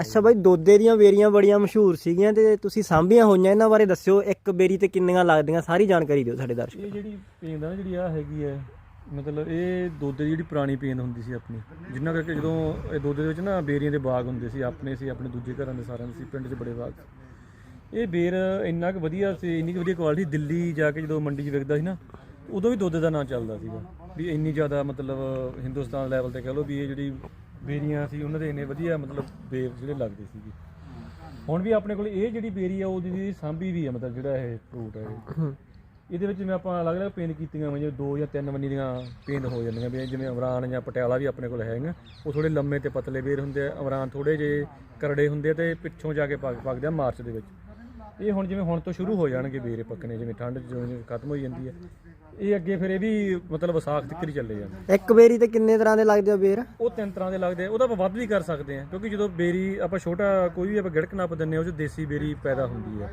ਅੱਛਾ ਬਾਈ, ਦੋਦੇ ਦੀਆਂ ਬੇਰੀਆਂ ਬੜੀਆਂ ਮਸ਼ਹੂਰ ਸੀਗੀਆਂ ਤੇ ਤੁਸੀਂ ਸਾਂਭੀਆਂ ਹੋਈਆਂ ਇਹਨਾਂ ਬਾਰੇ ਦੱਸਿਓ, ਇੱਕ ਬੇਰੀ ਤੇ ਕਿੰਨੀਆਂ ਲੱਗਦੀਆਂ, ਸਾਰੀ ਜਾਣਕਾਰੀ ਦਿਓ ਸਾਡੇ ਦਰਸ਼ਕ। ਇਹ ਜਿਹੜੀ ਪੇਂਦ ਆ ਨਾ, ਜਿਹੜੀ ਆ ਹੈਗੀ ਹੈ ਮਤਲਬ ਇਹ ਦੋਦੇ ਦੀ ਜਿਹੜੀ ਪੁਰਾਣੀ ਪੇਂਦ ਹੁੰਦੀ ਸੀ ਆਪਣੀ, ਜਿੰਨਾ ਕਰਕੇ ਜਦੋਂ ਇਹ ਦੋਦੇ ਦੇ ਵਿੱਚ ਨਾ ਬੇਰੀਆਂ ਦੇ ਬਾਗ ਹੁੰਦੇ ਸੀ, ਆਪਣੇ ਸੀ, ਆਪਣੇ ਦੂਜੇ ਘਰਾਂ ਦੇ ਸਾਰਿਆਂ ਦੇ ਸੀ, ਪਿੰਡ 'ਚ ਬੜੇ ਬਾਗ ਇਹ ਬੇਰ ਇੰਨਾ ਕੁ ਵਧੀਆ ਸੀ, ਇੰਨੀ ਕੁ ਵਧੀਆ ਕੁਆਲਿਟੀ ਦਿੱਲੀ ਜਾ ਕੇ ਜਦੋਂ ਮੰਡੀ 'ਚ ਵਿਕਦਾ ਸੀ ਨਾ, ਉਦੋਂ ਵੀ ਦੋਦੇ ਦਾ ਨਾਂ ਚੱਲਦਾ ਸੀਗਾ, ਵੀ ਇੰਨੀ ਜ਼ਿਆਦਾ ਮਤਲਬ ਹਿੰਦੁਸਤਾਨ ਲੈਵਲ ਤੇ ਕਹ ਲਓ ਵੀ ਇਹ ਜਿਹੜੀ ਬੇਰੀਆਂ ਸੀ, ਉਹਨਾਂ ਦੇ ਇੰਨੇ ਵਧੀਆ ਮਤਲਬ ਬੇਰ ਜਿਹੜੇ ਲੱਗਦੇ ਸੀਗੇ। ਹੁਣ ਵੀ ਆਪਣੇ ਕੋਲ ਇਹ ਜਿਹੜੀ ਬੇਰੀ ਆ, ਉਹਦੀ ਦੀ ਸਾਂਭੀ ਵੀ ਆ, ਮਤਲਬ ਜਿਹੜਾ ਇਹ ਫਰੂਟ ਹੈ ਇਹ। ਇਹਦੇ ਵਿੱਚ ਜਿਵੇਂ ਆਪਾਂ ਅਲੱਗ-ਅਲੱਗ ਪੇਂਦ ਕੀਤੀਆਂ ਹੋਈਆਂ ਜਿਵੇਂ ਦੋ ਜਾਂ ਤਿੰਨ ਵੰਨੀ ਦੀਆਂ ਪੇਂਦ ਹੋ ਜਾਂਦੀਆਂ ਵੀ ਜਿਵੇਂ ਅਮਰਾਨ ਜਾਂ ਪਟਿਆਲਾ ਵੀ ਆਪਣੇ ਕੋਲ ਹੈਗਾ ਉਹ ਥੋੜੇ ਲੰਮੇ ਤੇ ਪਤਲੇ ਬੇਰ ਹੁੰਦੇ ਆ, ਅਮਰਾਨ ਥੋੜੇ ਜੇ ਕਰੜੇ ਹੁੰਦੇ ਆ ਤੇ ਪਿੱਛੋਂ ਜਾ ਕੇ ਪੱਕ ਪੱਕਦੇ ਆ ਮਾਰਚ ਦੇ ਵਿੱਚ। ਇਹ ਹੁਣ ਜਿਵੇਂ ਹੁਣ ਤੋਂ ਸ਼ੁਰੂ ਹੋ ਜਾਣਗੇ ਬੇਰੇ ਪੱਕਣੇ ਜਿਵੇਂ ਠੰਡ ਜਿਵੇਂ ਜਿਵੇਂ ਖਤਮ ਹੋਈ ਜਾਂਦੀ ਹੈ। ਇਹ ਅੱਗੇ ਫਿਰ ਇਹ ਵੀ ਮਤਲਬ ਵਿਸਾਖ ਤੱਕ ਹੀ ਚੱਲੇ ਜਾਂਦੇ ਇੱਕ ਬੇਰੀ ਤੇ ਕਿੰਨੇ ਤਰ੍ਹਾਂ ਦੇ ਲੱਗਦੇ ਆ ਬੇਰ? ਉਹ ਤਿੰਨ ਤਰ੍ਹਾਂ ਦੇ ਲੱਗਦੇ ਆ ਉਹਦਾ ਆਪਾਂ ਵੱਧ ਵੀ ਕਰ ਸਕਦੇ ਆ ਕਿਉਂਕਿ ਜਦੋਂ ਬੇਰੀ ਆਪਾਂ ਛੋਟਾ ਕੋਈ ਵੀ ਆਪਾਂ ਗਿੜਕ ਨੱਪ ਦਿੰਨੇ ਆ ਉਹ 'ਚ ਦੇਸੀ ਬੇਰੀ ਪੈਦਾ ਹੁੰਦੀ ਹੈ।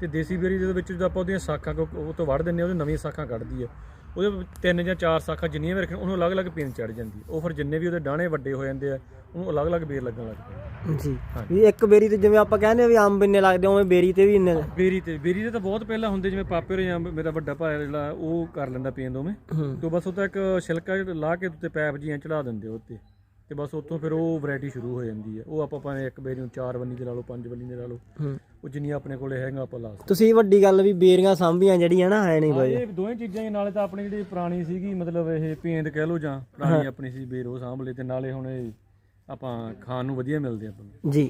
ਤੇ ਦੇਸੀ ਬੇਰੀ ਦੇ ਵਿੱਚ ਜਦੋਂ ਆਪਾਂ ਉਹਦੀਆਂ ਸਾਖਾਂ ਉਹ ਤੋਂ ਵੱਢ ਦਿੰਨੇ ਉਹਦੇ ਨਵੀਆਂ ਸਾਖਾਂ ਕੱਢਦੀ ਹੈ। ਉਹਦੇ ਤਿੰਨ ਜਾਂ ਚਾਰ ਸਾਖਾਂ ਜਿੰਨੀਆਂ ਵੀ ਰੱਖਣ ਉਹਨੂੰ ਅਲੱਗ-ਅਲੱਗ ਪੀਨ ਚੜ ਜਾਂਦੀ। ਉਹ ਫਿਰ ਜਿੰਨੇ ਵੀ ਉਹਦੇ ਡਾਣੇ ਵੱਡੇ ਹੋ ਜਾਂਦੇ ਆ ਉਹਨੂੰ ਅਲੱਗ-ਅਲੱਗ ਬੇਰ ਲੱਗਣ ਲੱਗ ਪੈਂਦੇ ਜੀ। ਵੀ ਇੱਕ ਬੇਰੀ ਤੇ ਜਿਵੇਂ ਆਪਾਂ ਕਹਿੰਦੇ ਆ ਵੀ ਅੰਬ ਇੰਨੇ ਲੱਗਦੇ ਉਵੇਂ ਬੇਰੀ ਤੇ ਵੀ ਇੰਨੇ ਬੇਰੀ ਤੇ ਬੇਰੀ ਦੇ ਤਾਂ ਬਹੁਤ ਪਹਿਲਾਂ ਹੁੰਦੇ ਜਿਵੇਂ ਪਾਪੇ ਹੋਰੇ ਜਾਂ ਮੇਰਾ ਵੱਡਾ ਭਾਈ ਜਿਹੜਾ ਉਹ ਕਰ ਲੈਂਦਾ ਪੀਣ ਦੋਵੇਂ। ਤੋਂ ਬਸ ਉਹ ਤਾਂ ਇੱਕ ਛਿਲਕਾ ਲਾ ਕੇ ਉੱਤੇ ਪੈਪ ਜੀਆਂ ਚੜਾ ਦਿੰਦੇ ਉਹ ਉੱਤੇ। ਤੇ ਬਸ ਉੱਥੋਂ ਫਿਰ ਉਹ ਵੈਰਾਈਟੀ ਸ਼ੁਰੂ ਹੋ ਜਾਂਦੀ ਹੈ। ਉਹ ਆਪਾਂ ਭਾਵੇਂ ਇੱਕ ਬੇਰੀ ਨੂੰ ਚਾਰ ਬੰਨੀ ਦੇ ਲਾ ਲਓ ਪੰਜ ਬੰਨੀ ਦੇ ਲਾ ਲਓ ਹੂੰ। ਉਹ ਜਿੰਨੀ ਆਪਣੇ ਕੋਲੇ ਹੈਗਾ ਆਪਾਂ ਲਾ ਸਕਦੇ ਤੁਸੀਂ ਵੱਡੀ ਗੱਲ ਵੀ ਬੇਰੀਆਂ ਸਾਂਭੀਆਂ ਜਿਹੜੀਆਂ ਨਾ ਹੈ ਨਹੀਂ ਹਾਂ, ਬਾਈ ਇਹ ਦੋਵੇਂ ਚੀਜ਼ਾਂ ਹੀ ਨਾਲੇ ਤਾਂ ਆਪਣੀ ਜਿਹੜੀ ਪੁਰਾਣੀ ਸੀਗੀ ਮਤਲਬ ਇਹ ਪੇਂਦ ਕਹਿ ਲਓ ਜਾਂ ਪੁਰਾਣੀ ਆਪਣੀ ਸੀ ਬੇਰ ਸਾਂਭ ਲਈ ਤੇ ਨਾਲੇ ਹੁਣ ਇਹ ਆਪਾਂ ਖਾਣ ਨੂੰ ਵਧੀਆ ਮਿਲਦੇ ਆਪਾਂ ਨੂੰ। ਜੀ।